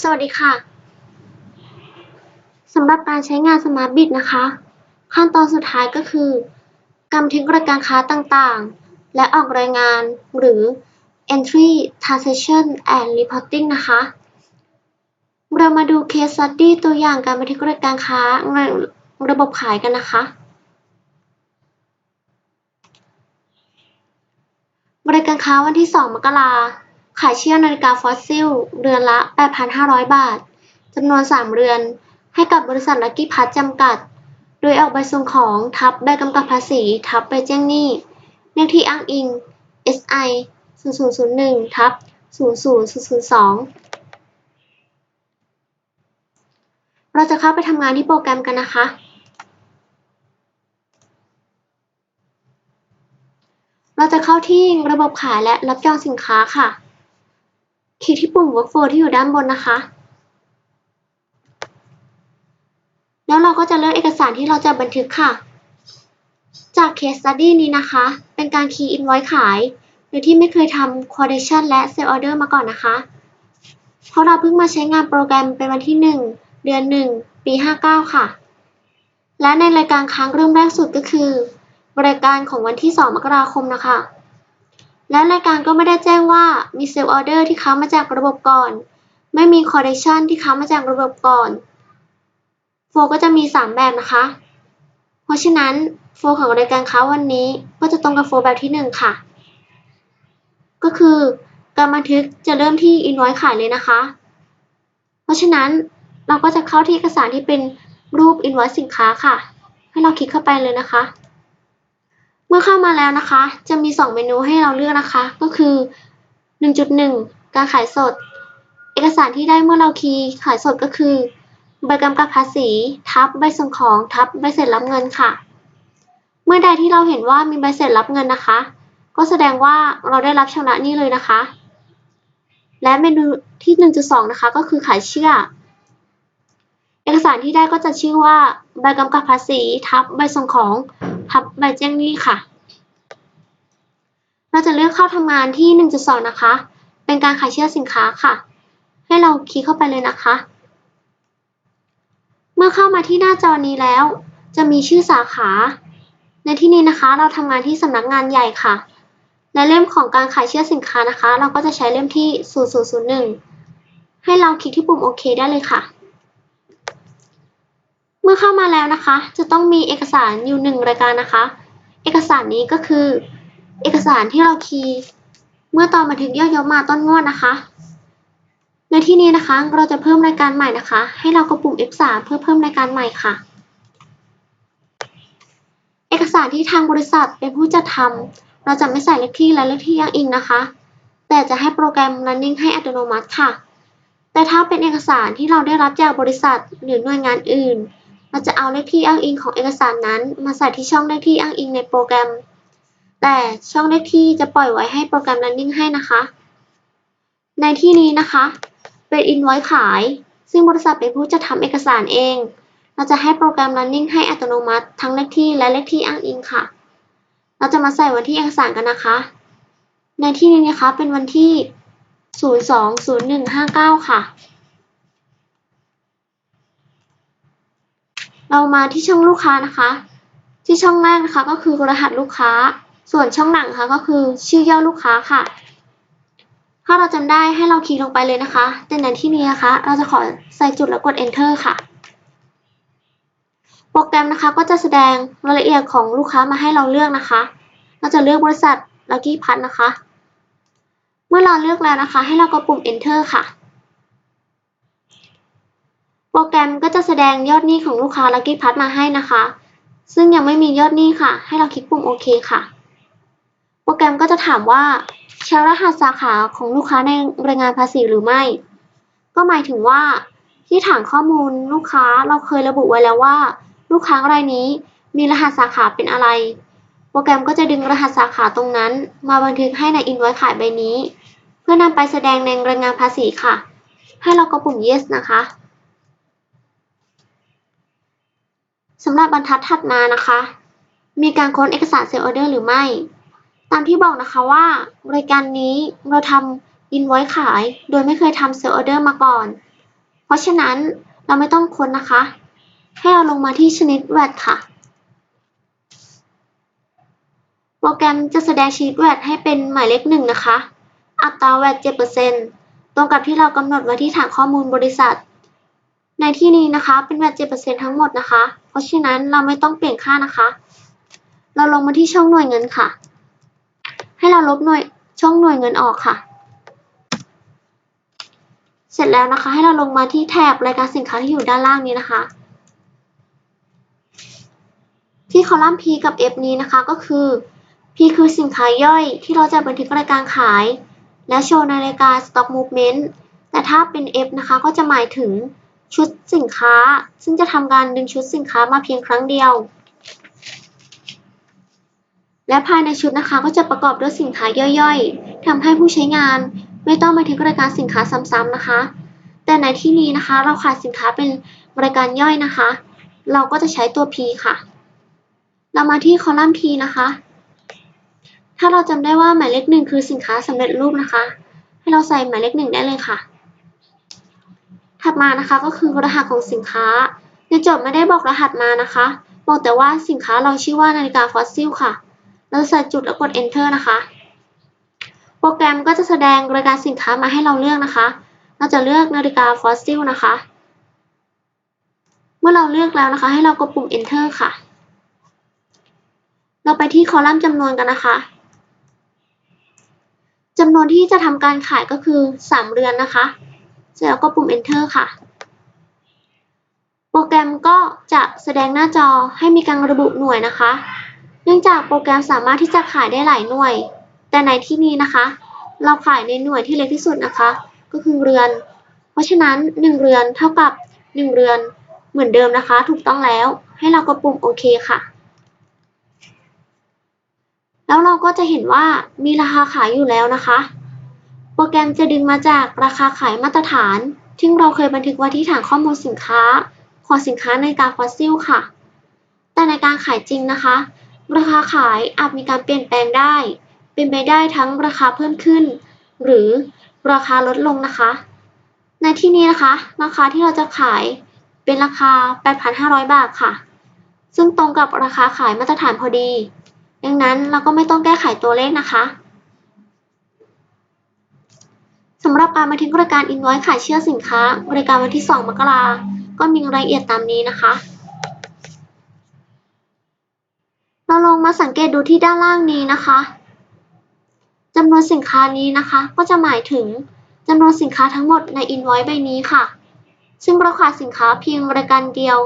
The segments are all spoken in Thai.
สวัสดีค่ะ สำหรับการใช้งาน Smart Bid นะคะ ขั้นตอนสุดท้ายก็คือการบันทึกรายการค้าต่างๆ และออกรายงานหรือ Entry Transaction and Reporting นะคะ เรามาดู Case Study ตัวอย่างการบันทึกรายการค้าในระบบขายกันนะคะรายการค้าวันที่ 2 มกรา ขายเชือกนาฬิกาฟอสซิล เรือนละ 8,500 บาท จำนวน 3 เรือน ให้กับบริษัทลักกี้พัทจำกัด โดยออกใบส่งของทับใบกำกับภาษี ทับใบแจ้งหนี้เลขที่อ้างอิง SI 0001ทับ00002 เราจะเข้าไปทำงานที่โปรแกรมกันนะคะ เราจะเข้าที่ระบบขายและรับจองสินค้าค่ะ คลิกที่ปุ่ม Workflow ที่อยู่ด้านบนนะคะ แล้วเราก็จะเลือกเอกสารที่เราจะบันทึกค่ะ จาก Case Study นี้นะคะ เป็นการ Key Invoice ขาย โดยที่ไม่เคยทำ Quotation และ Sale Order มาก่อนนะคะ เพราะเราเพิ่งมาใช้งานโปรแกรมเป็นวันที่ 1 เดือน 1 ปี 59 ค่ะ และในรายการค้างเริ่มแรกสุดก็คือ บรายการของวันที่ 2 มกราคมนะคะ และรายการก็ไม่ได้แจ้งว่ามี Sale Order ที่ค้างมาจากระบบก่อน ไม่มี Quotation ที่ค้างมาจากระบบก่อนโฟก็จะมี 3 แบบนะคะ เพราะฉะนั้นโฟของรายการค้าวันนี้ก็จะตรงกับโฟแบบที่ 1 ค่ะ ก็คือการบันทึกจะเริ่มที่ Invoice ขายเลยนะคะ เพราะฉะนั้นเราก็จะเข้าที่เอกสารที่เป็นรูป Invoice สินค้าค่ะ ให้เราคลิกเข้าไปเลยนะคะ เมื่อเข้ามาแล้วนะคะ จะมี 2 เมนูให้เราเลือกนะคะ ก็คือ 1.1 การขายสด เอกสารที่ได้เมื่อเราคีย์ขายสดก็คือ ใบกำกับภาษี ทับใบส่งของทับใบเสร็จรับเงินค่ะ เมื่อใดที่เราเห็นว่ามีใบเสร็จรับเงินนะคะ ก็แสดงว่าเราได้รับชำระหนี้เลยนะคะ และเมนูที่ 1.2 นะคะ ก็คือขายเชื่อ เอกสารที่ได้ก็จะชื่อว่า ใบกำกับภาษี ทับใบส่งของ ทับใบแจ้งหนี้ค่ะ เราจะเลือกเข้าทำงานที่ 1.2 นะคะ เป็นการขายเชื่อสินค้าค่ะ ให้เราคลิกเข้าไปเลยนะคะ เมื่อเข้ามาที่หน้าจอนี้แล้ว จะมีชื่อสาขา ในที่นี้นะคะ เราทำงานที่สำนักงานใหญ่ค่ะและเล่มของการขายเชื่อสินค้านะคะ เราก็จะใช้เล่มที่ 0001 ให้เราคลิกที่ปุ่มโอเคได้เลยค่ะ เมื่อเข้ามาแล้วนะคะ จะต้องมีเอกสารอยู่หนึ่งรายการนะคะ เอกสารนี้ก็คือ เอกสารที่เราคีย์เมื่อตอนบันทึกยอดยกมาต้นงวดนะคะ ในที่นี้นะคะเราจะเพิ่มรายการใหม่นะคะ ให้เรากดปุ่ม F3 เพื่อเพิ่มรายการใหม่ค่ะ เอกสารที่ทางบริษัทเป็นผู้จัดทำเราจะไม่ใส่เลขที่และเลขที่อ้างอิงนะคะ แต่จะให้โปรแกรม running ให้อัตโนมัติค่ะ แต่ถ้าเป็นเอกสารที่เราได้รับจากบริษัทหรือหน่วยงานอื่น เราจะเอาเลขที่อ้างอิงของเอกสารนั้น มาใส่ที่ช่องเลขที่อ้างอิงในโปรแกรม แต่ช่องเลขที่จะปล่อยไว้ให้โปรแกรม running ให้นะคะ ในที่นี้นะคะ เป็น invoice ขาย ซึ่งบริษัทเป็นผู้จัดทำเอกสารเอง เราจะให้โปรแกรม running ให้อัตโนมัติ ทั้งเลขที่และเลขที่อ้างอิงค่ะ เราจะมาใส่วันที่เอกสารกันนะคะ ในที่นี้นะคะเป็นวันที่ 020159 ค่ะ เรามาที่ช่องลูกค้านะคะ ที่ช่องแรกนะคะก็คือรหัสลูกค้า ส่วนช่องหลังนะคะก็คือชื่อย่อลูกค้าค่ะ ถ้าเราจำได้ให้เราคลิกลงไปเลยนะคะ แต่ในที่นี้นะคะ เราจะขอใส่จุดแล้วกด enter ค่ะโปรแกรมนะคะก็จะแสดงรายละเอียดของลูกค้ามาให้เราเลือกนะคะ เราจะเลือกบริษัท Lucky p a t นะคะ เมื่อเราเลือกแล้วนะคะ ให้เรากดปุ่ม enter ค่ะ แกรมก็จะแสดงยอดหนี้ของลูกค้า Lucky p a t มาให้นะคะ ซึ่งยังไม่มียอดหนี้ค่ะ ให้เราคลิกปุ่มโอเคค่ะ โปรแกรมก็จะถามว่าใช้รหัสสาขาของลูกค้าในรายงานภาษีหรือไม่ ก็หมายถึงว่า ที่ฐานข้อมูลลูกค้าเราเคยระบุไว้แล้วว่า ลูกค้ารายนี้มีรหัสสาขาเป็นอะไร โปรแกรมก็จะดึงรหัสสาขาตรงนั้น มาบันทึกให้ใน invoice ขายใบนี้ เพื่อนำไปแสดงในรายงานภาษีค่ะ ให้เรากดปุ่ม yes นะคะ สำหรับบรรทัดถัดมานะคะ มีการค้นเอกสาร Sale Order หรือไม่ ตามที่บอกนะคะว่า รายการนี้เราทำ invoice ขาย โดยไม่เคยทำ Sale Order มาก่อน เพราะฉะนั้นเราไม่ต้องค้นนะคะ ให้เราลงมาที่ชนิด VAT ค่ะ โปรแกรมจะแสดงชนิด VAT ให้เป็นหมายเลขหนึ่งนะคะ อัตรา VAT 7%ตรงกับที่เรากำหนดไว้ที่ฐานข้อมูลบริษัท ในที่นี้นะคะเป็น VAT 7%ทั้งหมดนะคะ เพราะฉะนั้นเราไม่ต้องเปลี่ยนค่านะคะ เราลงมาที่ช่องหน่วยเงินค่ะ ให้เราลบหน่วยช่องหน่วยเงินออกค่ะ เสร็จแล้วนะคะ ให้เราลงมาที่แถบรายการสินค้าที่อยู่ด้านล่างนี้นะคะ ที่คอลัมน์ P กับ F นี้นะคะก็คือ P คือสินค้าย่อยที่เราจะบันทึกรายการขาย และโชว์ในรายการ Stock Movement แต่ถ้าเป็น F นะคะก็จะหมายถึง ชุดสินค้า ซึ่งจะทำการดึงชุดสินค้ามาเพียงครั้งเดียว และภายในชุดนะคะก็จะประกอบด้วยสินค้าย่อยๆทำให้ผู้ใช้งานไม่ต้องบันทึกรายการสินค้าซ้ำๆนะคะ แต่ในที่นี้นะคะ เราขายสินค้าเป็นรายการย่อยนะคะ เราก็จะใช้ตัว P ค่ะ เรามาที่คอลัมน์ P นะคะ ถ้าเราจำได้ว่าหมายเลขหนึ่งคือสินค้าสำเร็จรูปนะคะ ให้เราใส่หมายเลขหนึ่งได้เลยค่ะ ถัดมานะคะก็คือรหัสของสินค้า ในโจทย์ไม่ได้บอกรหัสมานะคะ บอกแต่ว่าสินค้าเราชื่อว่านาฬิกาฟอสซิลค่ะ เราใส่จุดแล้วกด enter นะคะ โปรแกรมก็จะแสดงรายการสินค้ามาให้เราเลือกนะคะ เราจะเลือกนาฬิกาฟอสซิลนะคะ เมื่อเราเลือกแล้วนะคะ ให้เรากดปุ่ม enter ค่ะ เราไปที่คอลัมน์จำนวนกันนะคะจำนวนที่จะทำการขายก็คือ 3 เรือนนะคะ เสร็จแล้วก็ปุ่ม enter ค่ะ โปรแกรมก็จะแสดงหน้าจอให้มีการระบุหน่วยนะคะ เนื่องจากโปรแกรมสามารถที่จะขายได้หลายหน่วย แต่ในที่นี้นะคะ เราขายในหน่วยที่เล็กที่สุดนะคะ ก็คือเรือน เพราะฉะนั้น 1 เรือนเท่ากับ 1 เรือนเหมือนเดิมนะคะ ถูกต้องแล้ว ให้เรากดปุ่มโอเคค่ะแล้วเราก็จะเห็นว่ามีราคาขายอยู่แล้วนะคะ โปรแกรมจะดึงมาจากราคาขายมาตรฐานที่เราเคยบันทึกไว้ที่ฐานข้อมูลสินค้า ของสินค้าในการฟอสซิลค่ะ แต่ในการขายจริงนะคะ ราคาขายอาจมีการเปลี่ยนแปลงได้ เป็นไปได้ทั้งราคาเพิ่มขึ้น หรือราคาลดลงนะคะ ในที่นี้นะคะ ราคาที่เราจะขายเป็นราคา 8,500 บาทค่ะ ซึ่งตรงกับราคาขายมาตรฐานพอดี ดังนั้นเราก็ไม่ต้องแก้ไขตัวเลขนะคะ สำหรับการบันทึกรายการ invoice ขายเชื่อสินค้า บริการวันที่ 2 มกราก็มีรายละเอียดตามนี้นะคะ เราลองมาสังเกตดูที่ด้านล่างนี้นะคะจำนวนสินค้านี้นะคะ ก็จะหมายถึงจำนวนสินค้าทั้งหมดใน invoice ใบนี้ค่ะ ซึ่งเราขายสินค้าเพียงรายการเดียว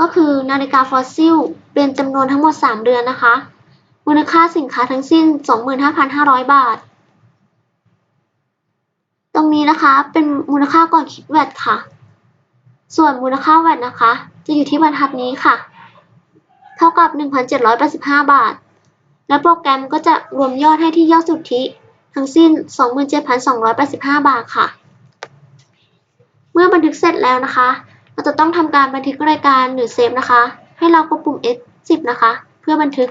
ก็คือนาฬิกาฟอสซิลเป็นจำนวนทั้งหมด 3 เดือนนะคะ มูลค่าสินค้าทั้งสิ้น 25,500 บาท รงนี้นะคะเป็นมูลค่าก่อนคิดแวตค่ะ ส่วนมูลค่าแวตนะคะ จะอยู่ที่บรรทัดนี้ค่ะ เท่ากับ 1,785 บาท และโปรแกรมก็จะรวมยอดให้ที่ยอดสุทธิ ทั้งสิ้น 27,285 บาทค่ะ เมื่อบันทึกเสร็จแล้วนะคะ เราจะต้องทำการบันทึกรายการหรือเซฟนะคะ ให้เรากดปุ่ม F10 นะคะ เพื่อบันทึก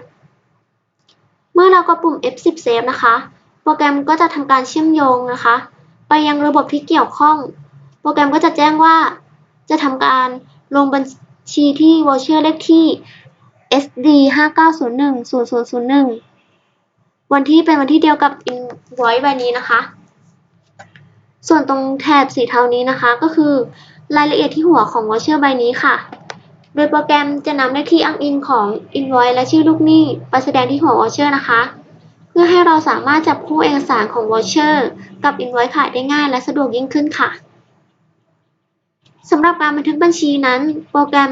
เมื่อเรากดปุ่ม F10 เซฟนะคะ โปรแกรมก็จะทำการเชื่อมโยงนะคะ ไปยังระบบที่เกี่ยวข้อง โปรแกรมก็จะแจ้งว่า จะทำการลงบัญชีที่ voucher เลขที่ SD 59010001 วันที่เป็นวันที่เดียวกับ invoice ใบนี้นะคะ ส่วนตรงแถบสีเทานี้นะคะ ก็คือรายละเอียดที่หัวของ voucher ใบนี้ค่ะ โดยโปรแกรมจะนำเลขที่อ้างอิงของ invoice และชื่อลูกหนี้ไปแสดงที่หัว voucher นะคะ พื่อให้เราสามารถจับคู่เอกสารของ voucher กับ invoice ขายได้ง่ายและสะดวกยิ่งขึ้นค่ะสำหรับการบันทึกบัญชีนั้น โปรแกรม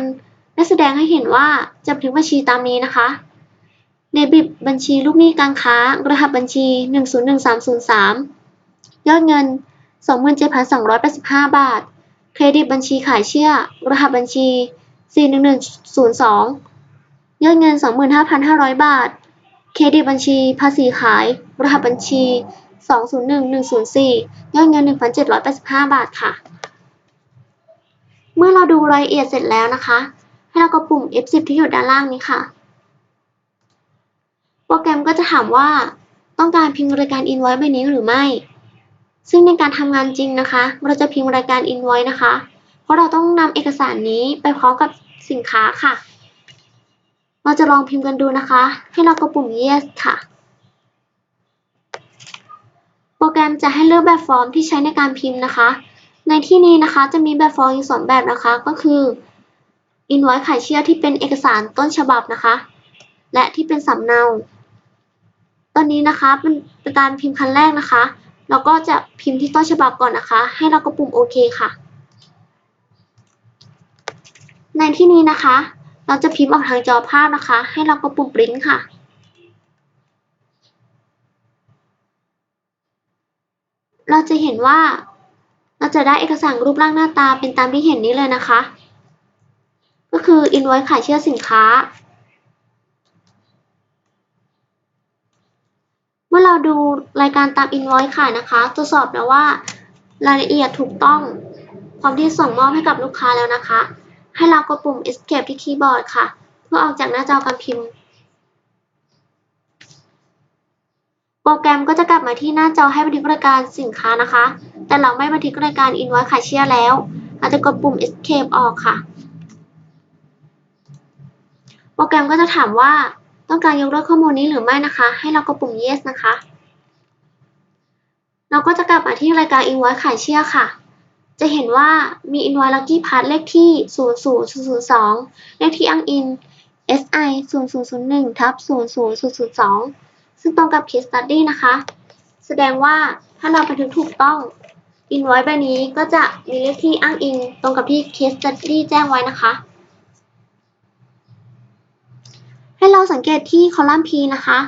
ได้แสดงให้เห็นว่าจะบันทึกบัญชีตามนี้นะคะในบิบบัญชีลูกหนี้การค้ารหัสบัญชี 101303 ยอดเงิน 27,285 บาท เครดิตบัญชีขายเชื่อ รหัสบัญชี 41102 ยอดเงิน 25,500 บาท เครดิตบัญชี ภาษีขาย รหัสบัญชี 201104 ยอดเงิน 1,785 บาทค่ะ เมื่อเราดูรายละเอียดเสร็จแล้วนะคะ ให้เรากดปุ่ม F10 ที่อยู่ด้านล่างนี้ค่ะ โปรแกรมก็จะถามว่าต้องการพิมพ์รายการ invoice ใบนี้หรือไม่ ซึ่งในการทำงานจริงนะคะ เราจะพิมพ์รายการ invoice นะคะ เพราะเราต้องนำเอกสารนี้ไปพร้อมกับสินค้าค่ะ เราจะลองพิมพ์กันดูนะคะ ให้เรากดปุ่ม yes ค่ะ โปรแกรมจะให้เลือกแบบฟอร์มที่ใช้ในการพิมพ์นะคะ ในที่นี้นะคะจะมีแบบฟอร์มอยู่สองแบบนะคะ ก็คือ invoice ขายเชื่อที่เป็นเอกสารต้นฉบับนะคะ และที่เป็นสำเนา ตอนนี้นะคะเป็นเป็นการพิมพ์ครั้งแรกนะคะเราก็จะพิมพ์ที่ต้นฉบับก่อนนะคะ ให้เรากดปุ่มโอเคค่ะ ในที่นี้นะคะ เราจะพิมพ์ออกทางจอภาพนะคะ ให้เรากดปุ่มปริ้นค่ะ เราจะเห็นว่า เราจะได้เอกสารรูปร่างหน้าตาเป็นตามที่เห็นนี้เลยนะคะ ก็คือ invoice ขายเชื่อสินค้า เมื่อเราดูรายการตาม invoice ขายนะคะ ตรวจสอบแล้วว่ารายละเอียดถูกต้องพร้อมที่ส่งมอบให้กับลูกค้าแล้วนะคะ ให้เรากดปุ่ม escape ที่คีย์บอร์ดค่ะ เพื่อออกจากหน้าจอการพิมพ์ โปรแกรมก็จะกลับมาที่หน้าจอให้บันทึกรายการสินค้านะคะ แต่เราไม่บันทึกรายการ invoice ขายเชื่อแล้ว เราจะกดปุ่ม escape ออกค่ะ โปรแกรมก็จะถามว่าต้องการยกเลิกข้อมูลนี้หรือไม่นะคะ ให้เรากดปุ่ม yes นะคะ เราก็จะกลับมาที่รายการ invoice ขายเชื่อค่ะ จะเห็นว่ามี invoice lucky part เลขที่ 00002 เลขที่อ้างอิง SI 0001ทับ00002 ซึ่งตรงกับ case study นะคะ แสดงว่าถ้าเราบันทึกถูกต้อง invoice ใบนี้ก็จะมีเลขที่อ้างอิงตรงกับที่ case study แจ้งไว้นะคะ ให้เราสังเกตที่คอลัมน์ P นะคะ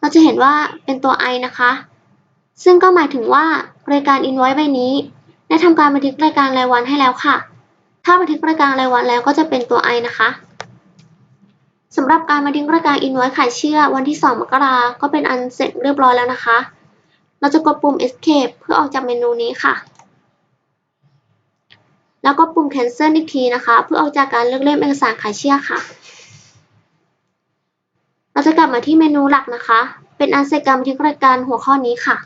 เราจะเห็นว่าเป็นตัว I นะคะ ซึ่งก็หมายถึงว่ารายการ invoice ใบนี้ ได้ทำการบันทึกรายการรายวันให้แล้วค่ะ ถ้าบันทึกรายการรายวันแล้วก็จะเป็นตัว I นะคะสำหรับการบันทึกรายการ invoice ขายเชื่อวันที่ 2 มกราก็เป็นอันเสร็จเรียบร้อยแล้วนะคะ เราจะกดปุ่ม escape เพื่อออกจากเมนูนี้ค่ะ แล้วก็ปุ่ม cancel อีกทีนะคะ เพื่อออกจากการเลือกเล่มเอกสารขายเชื่อค่ะ เราจะกลับมาที่เมนูหลักนะคะ เป็นอันเสร็จการบันทึกรายการหัวข้อนี้ค่ะ